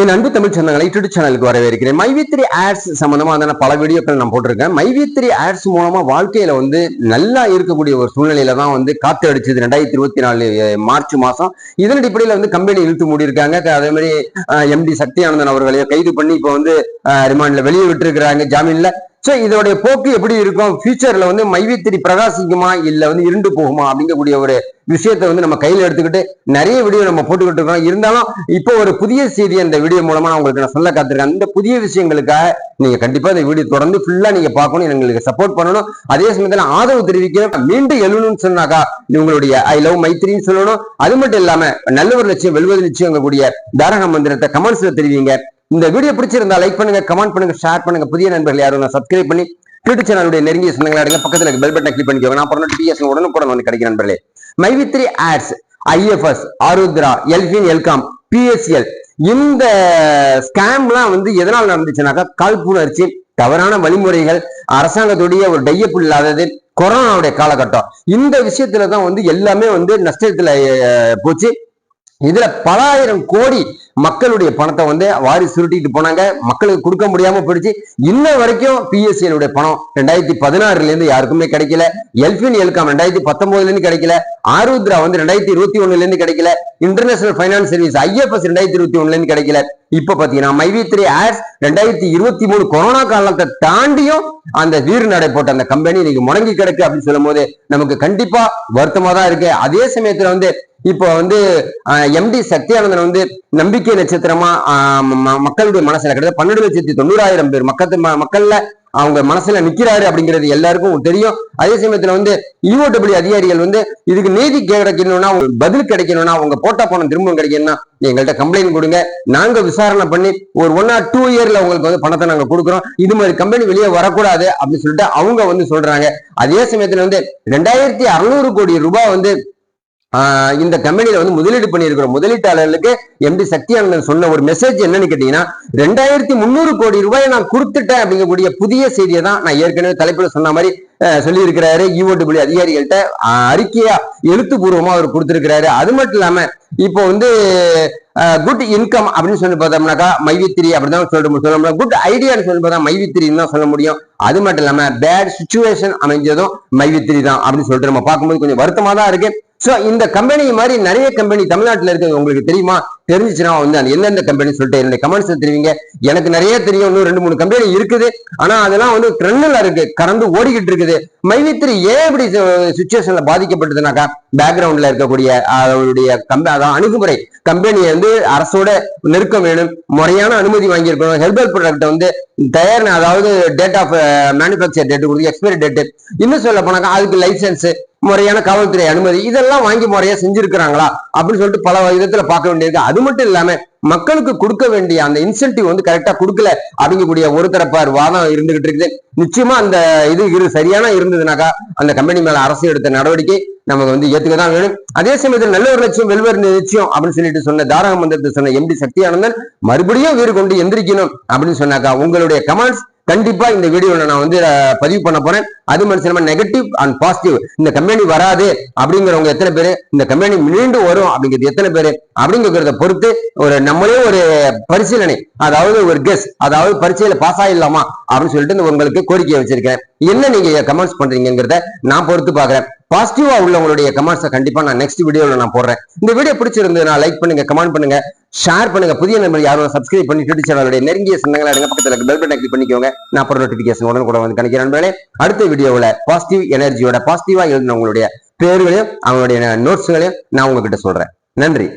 என் அன்பு தமிழ் சொந்தங்களை யூடியூப் சேனலுக்கு வரவேற்கிறேன். மைவித்ரி ஆட்ஸ் சம்பந்தமான பல வீடியோக்கள் நான் போட்டிருக்கேன். மைவித்ரி ஆட்ஸ் மூலமா வாழ்க்கையில வந்து நல்லா இருக்கக்கூடிய ஒரு சூழ்நிலையில தான் வந்து காத்து அடிச்சது ரெண்டாயிரத்தி இருபத்தி நாலு மார்ச் மாசம். இதன் அடிப்படையில் வந்து கம்பெனி இழுத்து மூடியிருக்காங்க. அதே மாதிரி எம்டி சக்தியானந்தன் அவர்களையும் கைது பண்ணி இப்போ வந்து ரிமாண்ட்ல வெளியே விட்டுருக்கிறாங்க. ஜாமீன்ல சோ இதோடைய போக்கு எப்படி இருக்கும்? ஃபியூச்சர்ல வந்து மைவித்திரி பிரகாசிக்குமா? இல்ல வந்து இருண்டு போகுமா? அப்படிங்கக்கூடிய ஒரு விஷயத்தை வந்து நம்ம கையில எடுத்துக்கிட்டு நிறைய வீடியோ நம்ம போட்டுக்கிட்டு இருக்கோம். இருந்தாலும் இப்போ ஒரு புதிய செய்தி அந்த வீடியோ மூலமா நான் உங்களுக்கு நான் சொல்ல காத்திருக்கேன். அந்த புதிய விஷயங்களுக்காக நீங்க கண்டிப்பா இந்த வீடியோ தொடர்ந்து ஃபுல்லா நீங்க பார்க்கணும். எங்களுக்கு சப்போர்ட் பண்ணணும். அதே சமயத்துல ஆதரவு தெரிவிக்க மீண்டும் எழுணும்னு சொன்னாக்கா உங்களுடைய ஐ லவ் மைத்திரின்னு சொல்லணும். அது மட்டும் இல்லாம நல்ல ஒரு லட்சியம் வெல்வது லட்சியம் கூடிய தாரக மந்திரத்தை கமெண்ட்ஸ்ல தெரிவிங்க. இந்த வீடியோ பிடிச்சிருந்தா லைக் பண்ணுங்க கமெண்ட் பண்ணுங்க ஷேர் பண்ணுங்க. புதிய நண்பர்கள் யாரும் சப்ஸ்கிரைப் பண்ணி யூடியூப் சேனலுடைய நெருங்கிய சொந்தங்களை பக்கத்தில் பக்கத்துல பெல் பட்டன் கிளிக் பண்ணிக்கோங்க. நான் பிறந்த டிஎஸ் உடனுக்குடன் வந்து கிடைக்கிற நண்பர்களே. மைவித்ரி ads IFS Aarudhra Elfin Elcom PSL இந்த ஸ்கேம்லாம் வந்து எதனால் நடந்துச்சுனாக்கா காழ்ப்புணர்ச்சி தவறான வழிமுறைகள் அரசாங்கத்துடைய ஒரு டையப்பு இல்லாதது கொரோனாவுடைய காலகட்டம். இந்த விஷயத்துல தான் வந்து எல்லாமே வந்து நஷ்டத்துல போச்சு. இதுல பலாயிரம் கோடி மக்களுடைய பணத்தை வந்து வாரி சுருட்டிட்டு போனாங்க. மக்களுக்கு கொடுக்க முடியாம போயிடுச்சு. இன்ன வரைக்கும் பிஎஸ்சியினுடைய பணம் ரெண்டாயிரத்தி பதினாறுல இருந்து யாருக்குமே கிடைக்கல. எல்பின் எல்காம் ரெண்டாயிரத்தி பத்தொன்பதுல இருந்து கிடைக்கல. ஆருத்ரா வந்து ரெண்டாயிரத்தி இருபத்தி ஒண்ணுல இருந்து கிடைக்கல. இன்டர்நேஷனல் பைனான்ஸ் சர்வீஸ் ஐஎஃப்எஸ் ரெண்டாயிரத்தி இருபத்தி ஒண்ணுல இருந்து கிடைக்கல. இப்ப பாத்தீங்கன்னா மைவி த்ரீ ஆட்ஸ் ரெண்டாயிரத்தி இருபத்தி மூணு கொரோனா காலத்தை தாண்டியும் அந்த வீறு நடை போட்ட அந்த கம்பெனி இன்னைக்கு முடங்கி கிடக்கு அப்படின்னு சொல்லும் போது நமக்கு கண்டிப்பா வருத்தமா தான் இருக்கு. அதே சமயத்துல வந்து இப்போ வந்து எம்டி சத்யானந்தன் வந்து நம்பிக்கை நட்சத்திரமா மக்களுடைய மனசுல கிடையாது பன்னெண்டு லட்சத்தி தொண்ணூறாயிரம் பேர் மக்கள் மக்கள்ல அவங்க மனசுல நிக்கிறாரு அப்படிங்கிறது எல்லாருக்கும் தெரியும். அதே சமயத்துல வந்து இஓடபிள்யூ அதிகாரிகள் வந்து இதுக்கு நீதி கிடைக்கணும்னா பதில் கிடைக்கணும்னா அவங்க போட்டா பணம் திரும்பவும் கிடைக்கணும்னா எங்கள்கிட்ட கம்ப்ளைண்ட் கொடுங்க. நாங்க விசாரணை பண்ணி ஒரு ஒன் ஆர் டூ இயர்ல உங்களுக்கு வந்து பணத்தை நாங்க கொடுக்குறோம். இது மாதிரி கம்பெனி வெளியே வரக்கூடாது அப்படின்னு சொல்லிட்டு அவங்க வந்து சொல்றாங்க. அதே சமயத்துல வந்து ரெண்டாயிரத்தி அறுநூறு கோடி ரூபாய் வந்து இந்த கம்பெனியில வந்து முதலீடு பண்ணியிருக்கிற முதலீட்டாளர்களுக்கு எம்பி சக்தியானந்தன் சொன்ன ஒரு மெசேஜ் என்னன்னு கேட்டீங்கன்னா ரெண்டாயிரத்தி முந்நூறு கோடி ரூபாயை நான் கொடுத்துட்டேன் அப்படிங்கக்கூடிய புதிய செய்தியை தான் நான் ஏற்கனவே தலைப்பில் சொன்ன மாதிரி சொல்லி இருக்கிறாரு இஓடபிள்யூ அதிகாரிகள்கிட்ட அறிக்கையா எழுத்துப்பூர்வமா அவர் கொடுத்திருக்கிறாரு. அது மட்டும் இல்லாம இப்போ வந்து குட் இன்கம் அப்படின்னு சொல்லி பார்த்தோம்னாக்கா மைவித்திரி அப்படிதான் சொல்ல சொல்ல குட் ஐடியான்னு சொல்லி பார்த்தா மைவித்திரின்னு தான் சொல்ல முடியும். அது மட்டும் இல்லாம பேட் சுச்சுவேஷன் அமைஞ்சதும் மைவித்திரி தான் அப்படின்னு சொல்லிட்டு நம்ம பார்க்கும்போது கொஞ்சம் வருத்தமா தான் இருக்கு. சோ இந்த கம்பெனி மாதிரி நிறைய கம்பெனி தமிழ்நாட்டில் இருக்கிறது உங்களுக்கு தெரியுமா? தெரிஞ்சிச்சுன்னா வந்து அந்த எந்தெந்த கம்பெனி சொல்லிட்டு என்னுடைய கமெண்ட்ஸ் தெரிவிங்க. எனக்கு நிறைய தெரியும். இன்னும் ரெண்டு மூணு கம்பெனி இருக்குது. ஆனா அதெல்லாம் வந்து ட்ரெண்ட்ல இருக்கு. கறந்து ஓடிக்கிட்டு இருக்குது. மைவித்திரி ஏன் இப்படி சுச்சுவேஷன்ல பாதிக்கப்பட்டதுனாக்கா பேக்ரவுண்ட்ல இருக்கக்கூடிய அவருடைய கம்பெனி அதான் அணுகுமுறை. கம்பெனியை வந்து அரசோட நெருக்கம் வேணும். முறையான அனுமதி வாங்கியிருக்கணும். ஹெல்பல் ப்ராடக்ட் வந்து தயார் அதாவது டேட் ஆஃப் மேனுபேக்சர் டேட் கொடுத்து எக்ஸ்பைரி டேட் இன்னும் சொல்ல போனாக்கா அதுக்கு லைசன்ஸ் முறையான காவல்துறை அனுமதி இதெல்லாம் வாங்கி முறையா செஞ்சிருக்கிறாங்களா அப்படின்னு சொல்லிட்டு பல விதத்துல பார்க்க வேண்டியிருக்கு. அது மட்டும் இல்லாம மக்களுக்கு கொடுக்க வேண்டிய அந்த இன்சென்டிவ் வந்து கரெக்டா கொடுக்கல அப்படிங்கக்கூடிய ஒரு தரப்பார் வாதம் இருந்துகிட்டு இருக்குது. நிச்சயமா அந்த இது இரு சரியான இருந்ததுனாக்கா அந்த கம்பெனி மேல அரசு எடுத்த நடவடிக்கை நமக்கு வந்து ஏத்துக்க தான் வேணும். அதே சமயத்தில் நல்ல ஒரு லட்சியம் வெல்வேறு நிச்சயம் அப்படின்னு சொல்லிட்டு சொன்ன தாரக மந்திரத்தை சொன்ன எம்டி சக்தியானந்தன் மறுபடியும் வீடு கொண்டு எந்திரிக்கணும் அப்படின்னு சொன்னாக்கா உங்களுடைய கமெண்ட்ஸ் கண்டிப்பா இந்த வீடியோல நான் வந்து பதிவு பண்ண போறேன். அது மனுஷன் நெகட்டிவ் அண்ட் பாசிட்டிவ் இந்த கம்பெனி வராது அப்படிங்கிறவங்க எத்தனை பேரு? இந்த கம்பெனி மீண்டும் வரும் அப்படிங்கிறது எத்தனை பேரு? அப்படிங்கிறத பொறுத்து ஒரு நம்மளே ஒரு பரிசீலனை அதாவது ஒரு கெஸ் அதாவது பரீட்சையில பாஸ் ஆகிடலாமா அப்படின்னு சொல்லிட்டு உங்களுக்கு கோரிக்கையை வச்சிருக்கேன் என்ன நீங்க கமெண்ட்ஸ் பண்றீங்கிறத நான் பொறுத்து பாக்குறேன் பாசிட்டிவா உள்ளவங்களுடைய கமெண்ட்ஸை கண்டிப்பா நான் நெக்ஸ்ட் வீடியோல நான் போடுறேன். இந்த வீடியோ பிடிச்சிருந்து நான் லைக் பண்ணுங்க கமெண்ட் பண்ணுங்க. ஷேர் பண்ணுங்க. புதிய நம்பர் யாரும் சப்ஸ்கிரைப் பண்ணி யூடியூப் சேனலுடைய நெருங்கிய சொந்தங்களை எடுங்க. பக்கத்துல பெல் பட்டன் கிளிக் பண்ணிக்கோங்க. நான் அப்புறம் நோட்டிபிகேஷன் உடனே கூட வந்து கணிக்கிறேன் நண்பர்களே. அடுத்த வீடியோவில் பாசிட்டிவ் எனர்ஜியோட பாசிட்டிவா எழுதினவங்களுடைய பேர்களையும் அவங்களுடைய நோட்ஸ்களையும் நான் உங்ககிட்ட சொல்றேன். நன்றி.